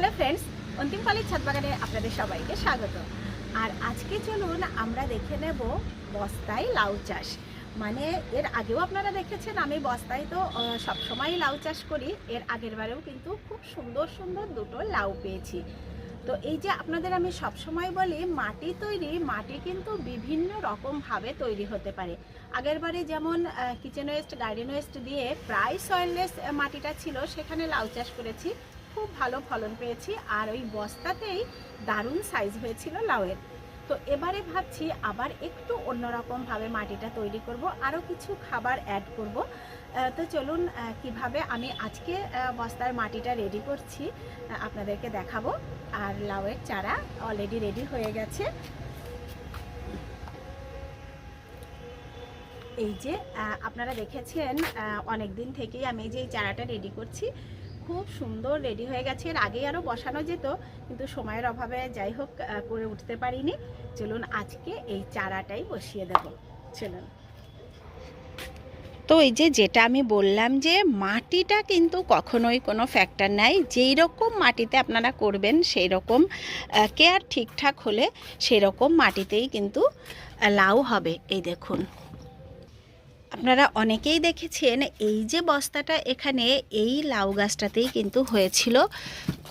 Hello friends অন্তিম পালির ছাদ বাগানে আপনাদের সবাইকে স্বাগত। আর আজকে চলুন আমরা দেখে নেব বস্তায় লাউ চাষ। মানে এর আগেও আপনারা দেখেছেন আমি বস্তায় তো আহ, সবসময়ই লাউ চাষ করি। এর আগের বারেও কিন্তু খুব সুন্দর সুন্দর দুটো লাউ পেয়েছি। তো এই যে আপনাদের আমি সবসময় বলি মাটি তৈরি মাটি কিন্তু বিভিন্ন রকমভাবে তৈরি হতে পারে। আগের বারে যেমন কিচেন ওয়েস্ট গার্ডেন ওয়েস্ট দিয়ে প্রায় সয়েললেস মাটিটা ছিল সেখানে লাউ চাষ করেছি। খুব ভালো ফলন পেয়েছি, আর ওই বস্তাতেই দারুণ সাইজ হয়েছিল লাউয়ের। তো এবারে ভাবছি আবার একটু অন্যরকমভাবে মাটিটা তৈরি করব, আরও কিছু খাবার অ্যাড করব। তো চলুন কীভাবে আমি আজকে বস্তার মাটিটা রেডি করছি আপনাদেরকে দেখাবো। আর লাউয়ের চারা অলরেডি রেডি হয়ে গেছে। এই যে আপনারা দেখেছেন অনেক দিন থেকেই আমি যে এই চারাটা রেডি করছি খুব সুন্দর রেডি হয়ে গেছে। এর আগেই আরও বসানো যেত, কিন্তু সময়ের অভাবে যাই হোক করে উঠতে পারিনি। চলুন আজকে এই চারাটাই বসিয়ে দেব। চলুন। তো এই যে যেটা আমি বললাম যে মাটিটা কিন্তু কখনোই কোনো ফ্যাক্টর নাই, যেই রকম মাটিতে আপনারা করবেন সেই রকম কেয়ার ঠিকঠাক হলে সেই রকম মাটিতেই কিন্তু লাউ হবে। এই দেখুন। আপনারা অনেকেই দেখেছেন এই যে বস্তাটা এখানে, এই লাউ গাছটাতেই কিন্তু হয়েছিল।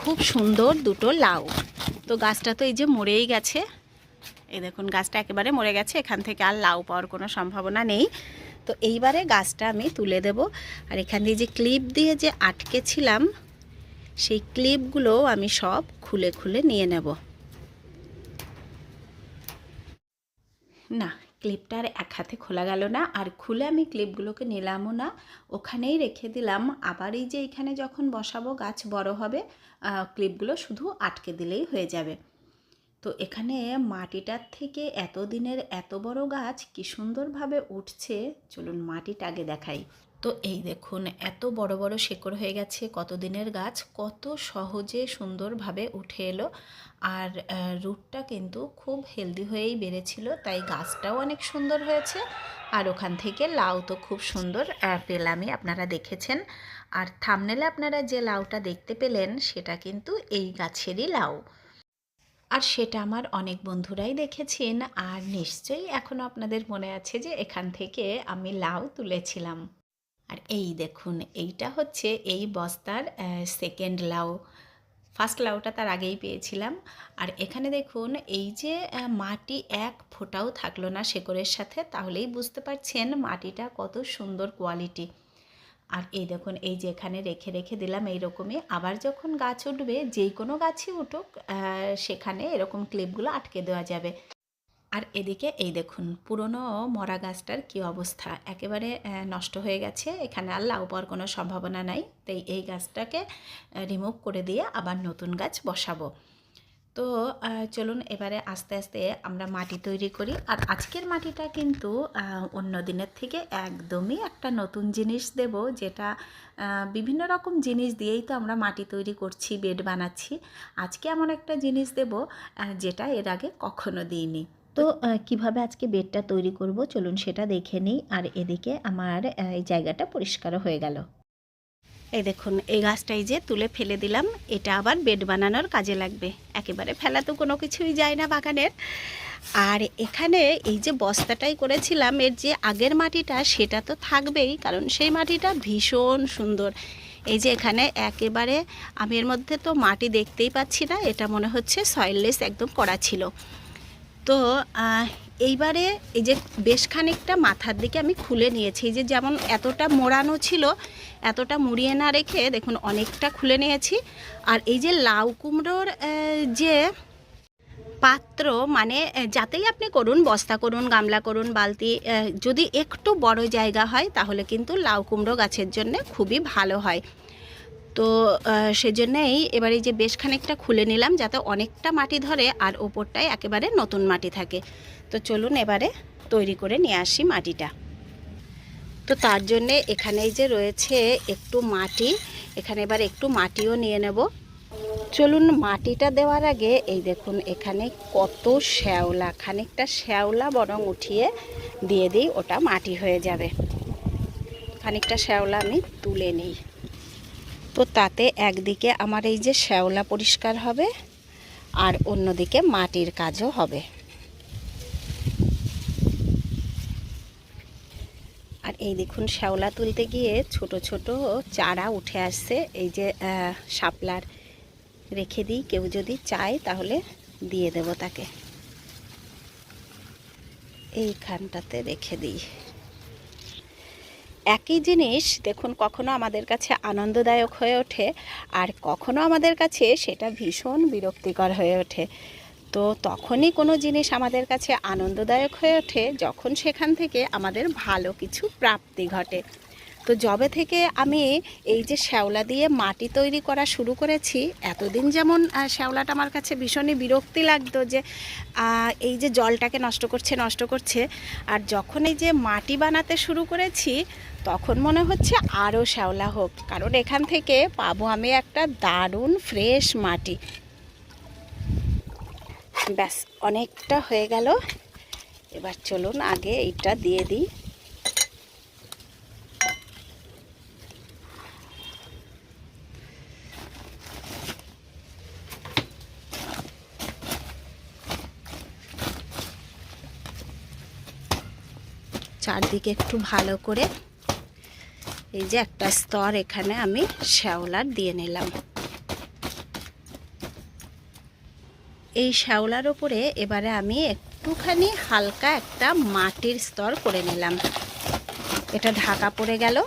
খুব সুন্দর দুটো লাউ। তো গাছটা তো এই যে মরেই গেছে। এই দেখুন, গাছটা একেবারে মরে গেছে। এখান থেকে আর লাউ পাওয়ার কোনো সম্ভাবনা নেই। তো এইবারে গাছটা আমি তুলে দেব। আর এখান দিয়ে যে ক্লিপ দিয়ে যে আটকেছিলাম, সেই ক্লিপগুলো আমি সব খুলে খুলে নিয়ে নেব। না ক্লিপটা আর এক হাতে খোলা গেল না, আর খুলে আমি ক্লিপগুলোকে নিলামও না। ওখানেই রেখে দিলাম। আবার এই যে এখানে যখন বসাবো, গাছ বড় হবে ক্লিপগুলো শুধু আটকে দিলেই হয়ে যাবে। তো এখানে মাটিটার থেকে এত দিনের এত বড় গাছ কি সুন্দরভাবে উঠছে, চলুন মাটিটা আগে দেখাই। তো এই দেখুন, এত বড় বড় শেকড় হয়ে গেছে কত দিনের গাছ, কত সহজে সুন্দরভাবে উঠে এলো। আর রুটটা কিন্তু খুব হেলদি হয়েই বেড়েছিল, তাই গাছটাও অনেক সুন্দর হয়েছে। আর ওখান থেকে লাউ তো খুব সুন্দর পেলামই আপনারা দেখেছেন। আর থামনেলে আপনারা যে লাউটা দেখতে পেলেন, সেটা কিন্তু এই গাছেরই লাউ। আর সেটা আমার অনেক বন্ধুরাই দেখেছেন, আর নিশ্চয়ই এখনও আপনাদের মনে আছে যে এখান থেকে আমি লাউ তুলেছিলাম। আর এই দেখুন, এইটা হচ্ছে এই বস্তার সেকেন্ড লাউ। ফার্স্ট লাউটা তার আগেই পেয়েছিলাম। আর এখানে দেখুন, এই যে মাটি এক ফোঁটাও থাকল না শেকড়ের সাথে, তাহলেই বুঝতে পারছেন মাটিটা কত সুন্দর কোয়ালিটি আর এই দেখুন, এই যে এখানে রেখে রেখে দিলাম এই এইরকমই। আবার যখন গাছ উঠবে, যেই কোনো গাছই উঠুক সেখানে এরকম ক্লিপগুলো আটকে দেওয়া যাবে। আর এদিকে এই দেখুন, পুরনো মরা গাছটার কি অবস্থা? একেবারে নষ্ট হয়ে গেছে। এখানে আর লাউ পাওয়ার কোনো সম্ভাবনা নাই। তাই এই গাছটাকে রিমুভ করে দিয়ে আবার নতুন গাছ বসাবো। তো চলুন এবারে আস্তে আস্তে আমরা মাটি তৈরি করি। আর আজকের মাটিটা কিন্তু অন্য দিনের থেকে একদমই একটা নতুন জিনিস দেব, যেটা বিভিন্ন রকম জিনিস দিয়েই তো আমরা মাটি তৈরি করছি, বেড বানাচ্ছি। আজকে এমন একটা জিনিস দেব যেটা এর আগে কখনো দিইনি। তো কীভাবে আজকে বেডটা তৈরি করব চলুন সেটা দেখে নিই। আর এদিকে আমার এই জায়গাটা পরিষ্কার হয়ে গেল। এই দেখুন, এই গাছটাই যে তুলে ফেলে দিলাম। এটা আবার বেড বানানোর কাজে লাগবে। একেবারে ফেলা তো কোনো কিছুই যায় না বাগানের। আর এখানে এই যে বস্তাটাই করেছিলাম, এর যে আগের মাটিটা সেটা তো থাকবেই, কারণ সেই মাটিটা ভীষণ সুন্দর। এই যে এখানে একেবারে আমি এর মধ্যে তো মাটি দেখতেই পাচ্ছি না, এটা মনে হচ্ছে সয়েললেস একদম করা ছিল। তো এইবারে এই যে বেশ খানিকটা মাথার দিকে আমি খুলে নিয়েছি। যে যেমন এতটা মোড়ানো ছিল, এতটা মুড়িয়ে না রেখে দেখুন অনেকটা খুলে নিয়েছি। আর এই যে লাউ কুমড়োর যে পাত্র মানে যাতেই আপনি করুন, বস্তা করুন, গামলা করুন, বালতি যদি একটু বড় জায়গা হয় তাহলে কিন্তু লাউ কুমড়ো গাছের জন্য খুবই ভালো হয়। তো সেজন্যেই এবার এই যে বেশ খানিকটা খুলে নিলাম যাতে অনেকটা মাটি ধরে আর ওপরটায় একেবারে নতুন মাটি থাকে। তো চলুন এবারে তৈরি করে নিয়ে আসি মাটিটা। তো তার জন্যে এখানে যে রয়েছে একটু মাটি, এখানে এবার একটু মাটিও নিয়ে নেব। চলুন মাটিটা দেওয়ার আগে এই দেখুন এখানে কত শ্যাওলা, খানিকটা শ্যাওলা বরং উঠিয়ে দিয়ে দিই, ওটা মাটি হয়ে যাবে। খানিকটা শ্যাওলা আমি তুলে নিই। তো তাতে একদিকে আমার এই যে শ্যাওলা পরিষ্কার হবে আর অন্যদিকে মাটির কাজও হবে। আর এই দেখুন শ্যাওলা তুলতে গিয়ে ছোট ছোট চারা উঠে আসছে। এই যে শাপলার রেখে দিই, কেউ যদি চায় তাহলে দিয়ে দেব তাকে। এইখানটাতে রেখে দিই। একই জিনিস দেখুন কখনো আমাদের কাছে আনন্দদায়ক হয়ে ওঠে আর কখনো আমাদের কাছে সেটা ভীষণ বিরক্তিকর হয়ে ওঠে। তো তখনই কোনো জিনিস আমাদের কাছে আনন্দদায়ক হয়ে ওঠে যখন সেখান থেকে আমাদের ভালো কিছু প্রাপ্তি ঘটে। তো জবে থেকে আমি এই যে শ্যাওলা দিয়ে মাটি তৈরি করা শুরু করেছি, এতদিন যেমন শ্যাওলাটা আমার কাছে ভীষণই বিরক্তি লাগতো যে এই যে জলটাকে নষ্ট করছে নষ্ট করছে। আর যখন এই যে মাটি বানাতে শুরু করেছি তখন মনে হচ্ছে আরও শ্যাওলা হোক, কারণ এখান থেকে পাবো আমি একটা দারুণ ফ্রেশ মাটি। ব্যাস, অনেকটা হয়ে গেল। এবার চলুন আগে এইটা দিয়ে দিই। চারদিকে একটু ভালো করে এই যে একটা স্তর এখানে আমি শ্যাওলার দিয়ে নিলাম। এই শ্যাওলার ওপরে এবারে আমি একটুখানি হালকা একটা মাটির স্তর করে নিলাম। এটা ঢাকা পড়ে গেল।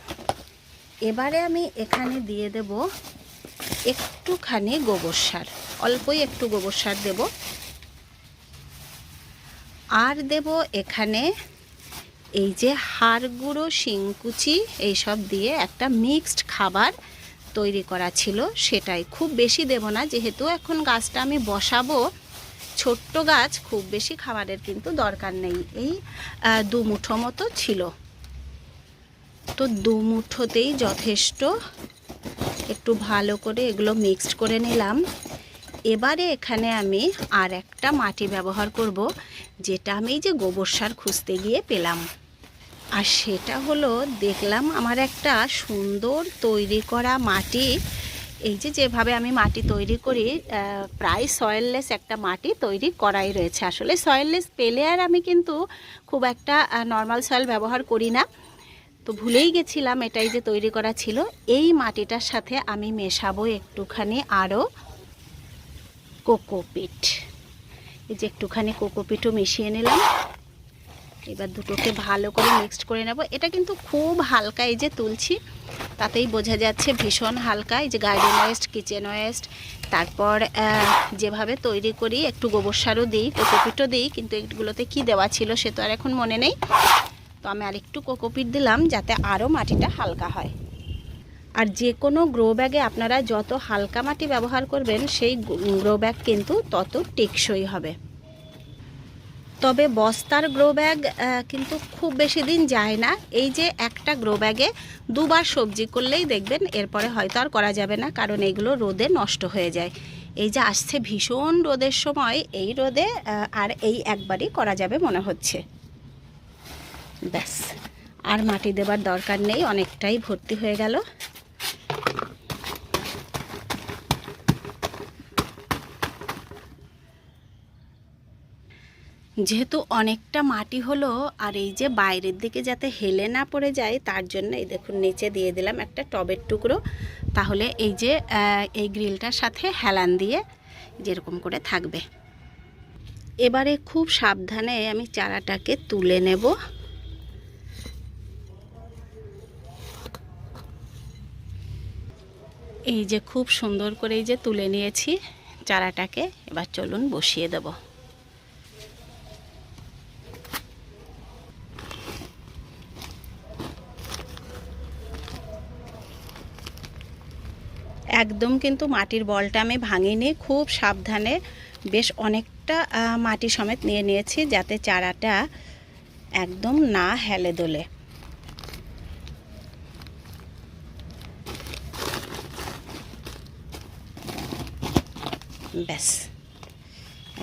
এবারে আমি এখানে দিয়ে দেব একটুখানি গোবর সার। অল্পই একটু গোবর সার দেব। আর দেব এখানে এই যে হাড় গুঁড়ো শিংকুচি এইসব দিয়ে একটা মিক্সড খাবার তৈরি করা ছিল, সেটাই। খুব বেশি দেব না, যেহেতু এখন গাছটা আমি বসাবো, ছোট্ট গাছ, খুব বেশি খাবারের কিন্তু দরকার নেই। এই দু মুঠো মতো ছিল। তো দু মুঠোতেই যথেষ্ট। একটু ভালো করে এগুলো মিক্সড করে নিলাম। এবারে এখানে আমি আর একটা মাটি ব্যবহার করব, যেটা আমি যে গোবর সার খুঁজতে গিয়ে পেলাম। আর সেটা হলো দেখলাম আমার একটা সুন্দর তৈরি করা মাটি। এই যে যেভাবে আমি মাটি তৈরি করি প্রায় সয়েললেস একটা মাটি তৈরি করাই রয়েছে। আসলে সয়েললেস পেলে আর আমি কিন্তু খুব একটা নর্মাল সয়েল ব্যবহার করি না। তো ভুলেই গেছিলাম এটাই যে তৈরি করা ছিল। এই মাটিটার সাথে আমি মেশাবো একটুখানি আরও কোকোপিট। এই যে একটুখানি কোকোপিটও মিশিয়ে নিলাম। এবার দুটোকে ভালো করে মিক্সড করে নেব। এটা কিন্তু খুব হালকা এই যে তুলছি, তাতেই বোঝা যাচ্ছে ভীষণ হালকা। এই যে গার্ডেন ওয়েস্ট কিচেন ওয়েস্ট তারপর যেভাবে তৈরি করি, একটু গোবর সারও দিই, কোকোপিটও দিই, কিন্তু এগুলোতে কি দেওয়া ছিল সে তো আর এখন মনে নেই। তো আমি আর একটু কোকোপিট দিলাম যাতে আরও মাটিটা হালকা হয়। আর যে কোনো গ্রো ব্যাগে আপনারা যত হালকা মাটি ব্যবহার করবেন, সেই গ্রো ব্যাগ কিন্তু তত টেকসই হবে। তবে বস্তার গ্রো ব্যাগ কিন্তু খুব বেশি দিন যায় না। এই যে একটা গ্রো ব্যাগে দুবার সবজি করলেই দেখবেন এরপরে হয়তো আর করা যাবে না, কারণ এগুলো রোদে নষ্ট হয়ে যায়। এই যে আসছে ভীষণ রোদের সময়, এই রোদে আর এই একবারই করা যাবে মনে হচ্ছে। ব্যাস, আর মাটি দেবার দরকার নেই, অনেকটাই ভর্তি হয়ে গেল। যেহেতু অনেকটা মাটি হলো, আর এই যে বাইরের দিকে যাতে হেলে না পড়ে যায়, তার জন্য এই দেখুন নিচে দিয়ে দিলাম একটা টবের টুকরো। তাহলে এই যে এই গ্রিলটার সাথে হেলান দিয়ে যেরকম করে থাকবে। এবারে খুব সাবধানে আমি চারাটাকে তুলে নেব। এই যে খুব সুন্দর করে এই যে তুলে নিয়েছি চারাটাকে, এবার চলুন বসিয়ে দেবো। একদম কিন্তু মাটির বলটা আমি ভাঙিনি, খুব সাবধানে বেশ অনেকটা মাটি সমেত নিয়ে নিয়েছি যাতে চারাটা একদম না হেলে দোলে। ব্যাস,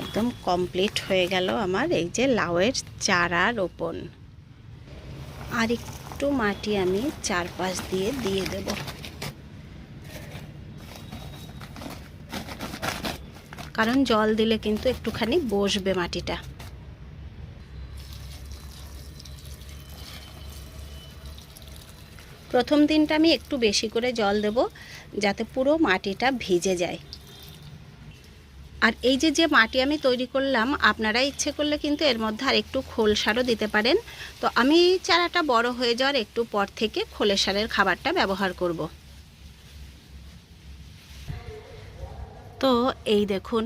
একদম কমপ্লিট হয়ে গেল আমার এই যে লাউয়ের চারা রোপণ। আর একটু মাটি আমি চারপাশ দিয়ে দিয়ে দেবো। কারণ জল দিলে কিন্তু একটুখানি বসবে মাটিটা। প্রথম দিনটা আমি একটু বেশি করে জল দেব, যাতে পুরো মাটিটা ভিজে যায়। আর এই যে যে মাটি আমি তৈরি করলাম, আপনারা ইচ্ছে করলে কিন্তু এর মধ্যে আর একটু খোল সারও দিতে পারেন। তো আমি চারাটা বড় হয়ে যাওয়ার একটু পর থেকে খোলের সারের খাবারটা ব্যবহার করব। তো এই দেখুন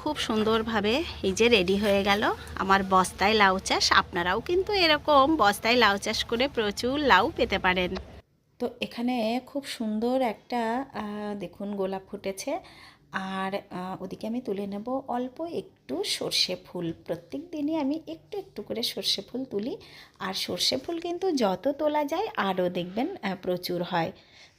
খুব সুন্দরভাবে এই যে রেডি হয়ে গেল আমার বস্তায় লাউ চাষ। আপনারাও কিন্তু এরকম বস্তায় লাউ চাষ করে প্রচুর লাউ পেতে পারেন। তো এখানে খুব সুন্দর একটা দেখুন গোলাপ ফুটেছে। আর ওদিকে আমি তুলে নেব অল্প একটু সর্ষে ফুল। প্রত্যেক দিনই আমি একটু একটু করে সর্ষে ফুল তুলি। আর সর্ষে ফুল কিন্তু যত তোলা যায়, আরও দেখবেন প্রচুর হয়।